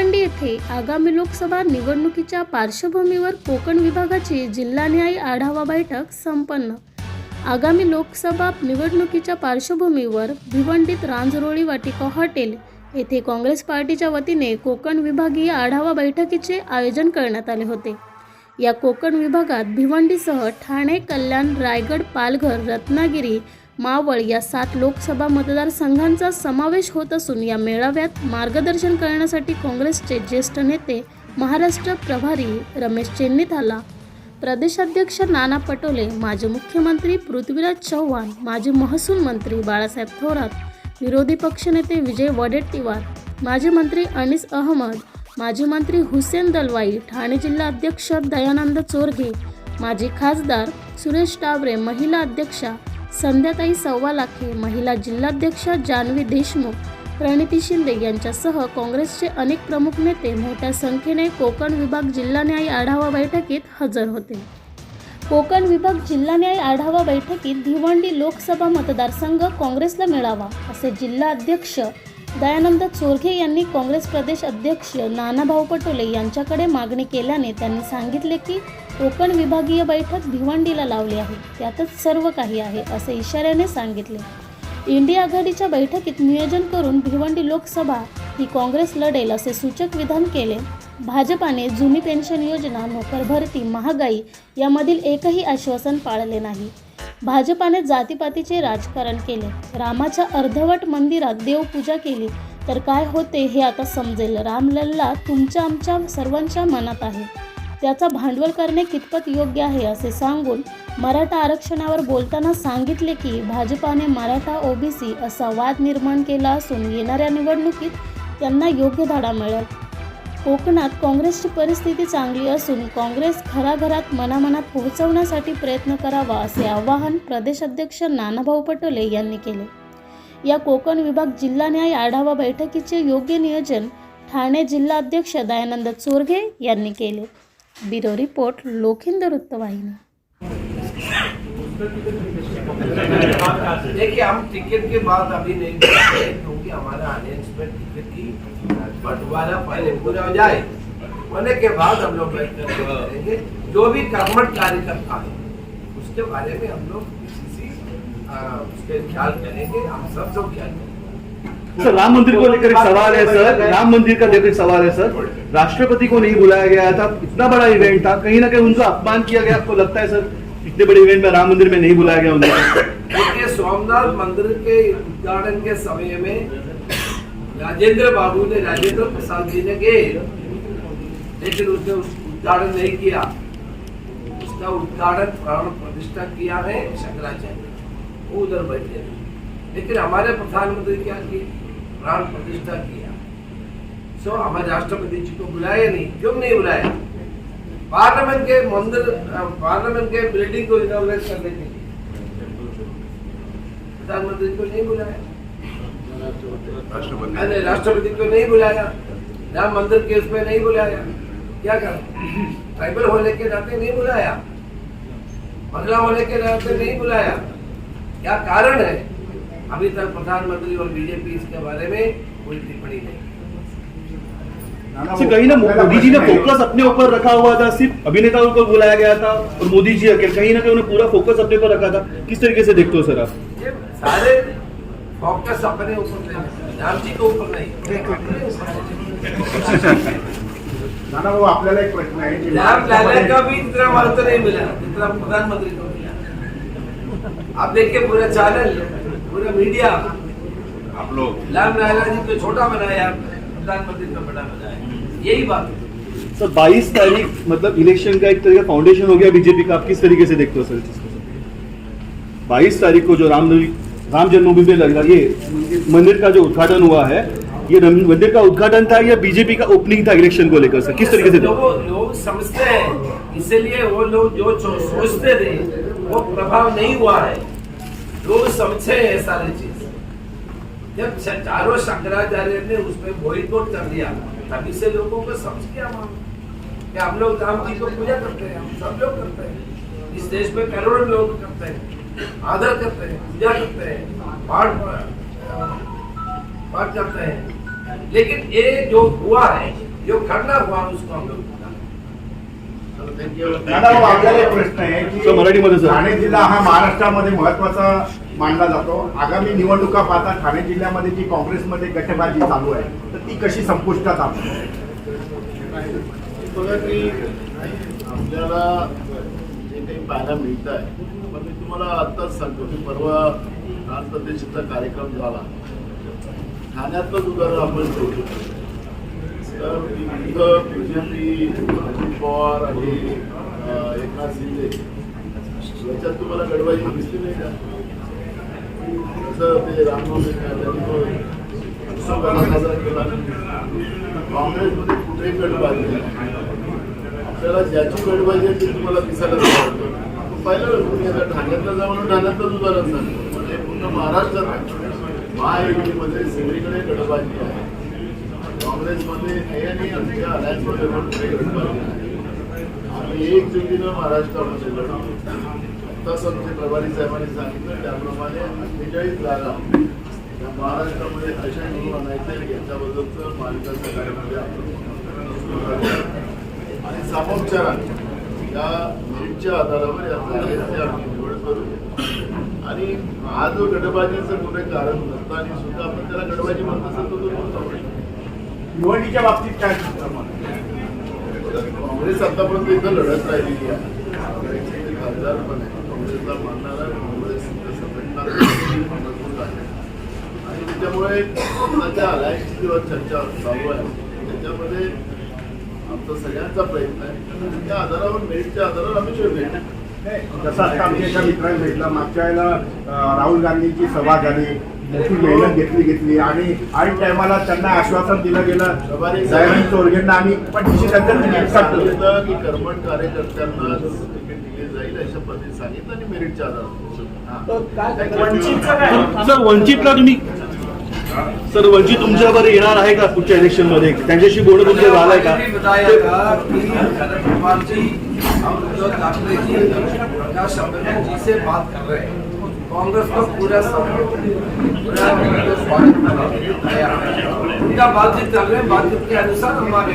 भिवंडी येथे आगामी लोकसभा निवडणुकीच्या पार्श्वभूमीवर कोकण विभागाची जिल्हान्यायी आढावा बैठक संपन्न. आगामी लोकसभा निवडणुकीच्या पार्श्वभूमीवर भिवंडीत रांजरोळी वाटिका हॉटेल येथे काँग्रेस पार्टीच्या वतीने कोकण विभागीय आढावा बैठकीचे आयोजन करण्यात आले होते. या कोकण विभागात भिवंडीसह ठाणे कल्याण रायगड पालघर रत्नागिरी मावळ या सात लोकसभा मतदारसंघांचा समावेश होत असून या मेळाव्यात मार्गदर्शन करण्यासाठी काँग्रेसचे ज्येष्ठ नेते महाराष्ट्र प्रभारी रमेश चेन्नीथाला प्रदेशाध्यक्ष नाना पटोले माजी मुख्यमंत्री पृथ्वीराज चव्हाण माजी महसूल मंत्री बाळासाहेब थोरात विरोधी पक्षनेते विजय वडेट्टीवार माजी मंत्री अनिस अहमद माजी मंत्री हुसेन दलवाई ठाणे जिल्हा अध्यक्ष दयानंद चोरघे माजी खासदार सुरेश टावरे महिला अध्यक्षा संध्याताई सव्वालाखे महिला जिल्हाध्यक्षा जान्हवी देशमुख प्रणिती शिंदे यांच्यासह काँग्रेसचे अनेक प्रमुख नेते मोठ्या संख्येने कोकण विभाग जिल्हान्यायी आढावा बैठकीत हजर होते. कोकण विभाग जिल्हान्याय आढावा बैठकीत भिवंडी लोकसभा मतदारसंघ काँग्रेसला मिळावा असे जिल्हा अध्यक्ष दयानंद चोरखे यांनी काँग्रेस प्रदेश अध्यक्ष नानाभाऊ पटोले यांच्याकडे मागणी केल्याने त्यांनी सांगितले की कोकण विभागीय बैठक भिवंडीला लावली आहे. त्यातच सर्व काही आहे असे इशाऱ्याने सांगितले. इंडिया आघाडीच्या बैठकीत नियोजन करून भिवंडी लोकसभा ही काँग्रेस लढेल असे सूचक विधान केले. भाजपाने जुनी पेन्शन योजना नोकर भरती महागाई यामधील एकही आश्वासन पाळले नाही. भाजपाने जातीपातीचे राजकारण केले. रामाच्या अर्धवट मंदिरात देवपूजा केली. तर काय होते हे आता समजेल. रामलल्ला तुमच्या आमच्या सर्वांच्या मनात आहे. त्याचा भांडवल करणे कितपत योग्य आहे असे सांगून मराठा आरक्षणावर बोलताना सांगितले की भाजपाने मराठा ओबीसी असा वाद निर्माण केला असून येणाऱ्या निवडणुकीत त्यांना योग्य धाडा मिळेल. कोकणात काँग्रेसची परिस्थिती चांगली असून काँग्रेस घराघरात मनामनात पोहोचवण्यासाठी प्रयत्न करावा असे आवाहन प्रदेशाध्यक्ष नानाभाऊ पटोले यांनी केले. या कोकण विभाग जिल्हा न्याय आढावा बैठकीचे योग्य नियोजन ठाणे जिल्हा अध्यक्ष दयानंद चोरघे यांनी केले. ब्युरो रिपोर्ट लोखिंद वृत्तवाहिनी. देखिए हम टिकट के बाद अभी नहीं क्योंकि हमारा अलायंस में टिकट की बंटवारा पहले पूरा हो जाए। होने के बाद हम लोग करेंगे जो भी कर्मठ कार्यकर्ता है उसके बारे में हम लोग किसी उसके ख्याल करेंगे। हम सब सब ख्याल करेंगे। सर राम मंदिर को लेकर एक सवाल है सर। राम मंदिर का लेकर सवाल है सर। राष्ट्रपति को नहीं बुलाया गया था इतना बड़ा इवेंट था कहीं ना कहीं उनका अपमान किया गया आपको लगता है सर? इतने बड़े इवेंट में राम मंदिर में नहीं बुलाया गया उन्हें देखिए सोमनाथ मंदिर के उद्घाटन के समय में राजेंद्र बाबू ने, राजेंद्र प्रसाद जी ने गए लेकिन उसने उद्घाटन नहीं किया। उसका उद्घाटन प्राण प्रतिष्ठा किया है शंकराचार्य। वो उधर बैठे लेकिन हमारे प्रधानमंत्री क्या किए? प्राण प्रतिष्ठा किया। सो, हमारे राष्ट्रपति जी को बुलाया नहीं। क्यों नहीं बुलाया? पार्लियामेंट के मंदिर पार्लियामेंट के बिल्डिंग को इनोग्रेट करने के लिए। प्रधानमंत्री को नहीं बुलाया। अरे राष्ट्रपति को नहीं बुलाया। राम मंदिर के उसमें नहीं बुलाया। क्या कर? ट्राइबल होने के नाते नहीं बुलाया। महिला होने के नाते नहीं बुलाया। क्या कारण है? अभी तक प्रधानमंत्री और बीजेपी इसके बारे में कोई टिप्पणी नहीं। सर कहीं ना मोदी जी ने फोकस अपने ऊपर रखा हुआ था सिर्फ़ अभिनेताओं को बुलाया गया था और मोदी जी अकेले कहीं ना कहीं उन्होंने पूरा फोकस अपने ऊपर रखा था। किस तरीके से देखते हो सर आप? सारे फोकस अपने ऊपर नहीं राम जी के ऊपर नहीं। नाना भाऊ आपल्याला एक प्रश्न आहे की राम लाला का भी इतना महत्व नहीं मिला इतना प्रधानमंत्री को मिला आप देखिए पूरा चैनल पूरा मीडिया आप लोग राम लाला जी को छोटा बनाया प्रधानमंत्री को बड़ा बनाया यही बात है। सर 22 तारीख मतलब इलेक्शन का एक तरीका फाउंडेशन हो गया बीजेपी का। आप किस तरीके से देखते हो सर इस चीज़ को? 22 तारीख को जो राम राम जन्मभूमि में लग रहा ये मंदिर का जो उद्घाटन हुआ है ये मंदिर का उद्घाटन था या बीजेपी का ओपनिंग था इलेक्शन को लेकर सर? किस तरीके से लोग लोग समझते हैं। इसीलिए वो लोग जो जो सोचते थे वो प्रभाव नहीं हुआ है। लोग समझे हैं सारी चीज़। जब चारों शंकराचार्य ने उसमें बोईकोट कर दिया तभी से लोगों को समझ गया वहां। कि हम लोग राम जी को पूजा करते हैं हम सब लोग करते हैं। इस देश में करोड़ों लोग करते हैं आदर करते हैं पूजा करते हैं पाठ पाठ करते हैं। लेकिन ये जो हुआ है जो करना हुआ उसको हम लोग दादा आपल्याला एक प्रश्न आहे की सर. ठाणे जिल्हा हा महाराष्ट्रामध्ये महत्त्वाचा मानला जातो. आगामी निवडणुका पाहता ठाणे जिल्ह्यामध्ये जी काँग्रेसमध्ये गटबाजी चालू आहे तर ती कशी संपुष्टात आणणार बघा की आपल्याला जे काही पाहायला मिळत आहे पण मी तुम्हाला आत्ताच सांगतो की परवा विधान कार्यक्रम झाला ठाण्यातलंच उदाहरण आपण ठेवतो तर तिथं पी अजित पवार आणि एकनाथ शिंदे याच्यात तुम्हाला गडबाजी दिसली नाही का? जसं ते रामनवमी साजरा केला. काँग्रेसमध्ये कुठेही गडबाजी आपल्याला ज्याची गडबाजी आहे ती तुम्हाला दिसायला आवडतो पाहिलं तुम्ही आता ठाण्यातलं जा म्हणून ठाण्यातलाच उदाहरण सांगतो म्हणजे पूर्ण महाराष्ट्रात महायुतीमध्ये सगळीकडे गडबाजी आहे. काँग्रेसमध्ये हे आणि आमच्या अलायन्समध्ये पण कुठे गडबाजी आहे आम्ही एकजुटीनं महाराष्ट्रामध्ये लढतो. आत्ताच आमचे प्रभारी साहेबांनी सांगितलं त्याप्रमाणे अठ्ठेचाळीस जागा. या महाराष्ट्रामध्ये कशा निवडून आणायचे याच्याबद्दलचं महाविकास आघाडीमध्ये आपण आणि सामोपचाराने या मेरिटच्या आधारावर या जागेची आम्ही निवड करू. आणि हा जो गटबाजीचं कुठे कारण नसताना सुद्धा आपण त्याला गटबाजी म्हणत असेल तो प्रश्न निवडणुकीच्या बाबतीत काय? काँग्रेस आतापर्यंत इथं लढत राहिलेली आहे. खासदार पण आहे काँग्रेस संघटना मजबूत आहे. आणि त्याच्यामुळे स्वतःच्या अलायन्सची जेव्हा चर्चा चालू आहे. त्याच्यामध्ये आमचा सगळ्यांचा प्रयत्न आहे. आणि त्या आधारावर मेरिटच्या आधारावर आम्ही शोध जसं आता आमच्या एका मित्राने भेटलं मागच्या वेळेला राहुल गांधींची सभा झाली मोठी मेहनत घेतली घेतली. आणि ऐन टायमाला त्यांना आश्वासन दिलं गेलं. दयानंद चोरगेंना आम्ही पण की कर्मठ कार्यकर्त्यांना सांगितलं आणि मेरिटच्या आधारावर. सर वंचितला तुम्ही सर वंचित तुमच्यावर येणार आहे का पुढच्या इलेक्शनमध्ये त्यांच्याशी बोलणं तुमचं झालंय का? हैं कांग्रेस को पूरा उनको है बातचीत कर रहे हैं बातचीत के अनुसार हमारे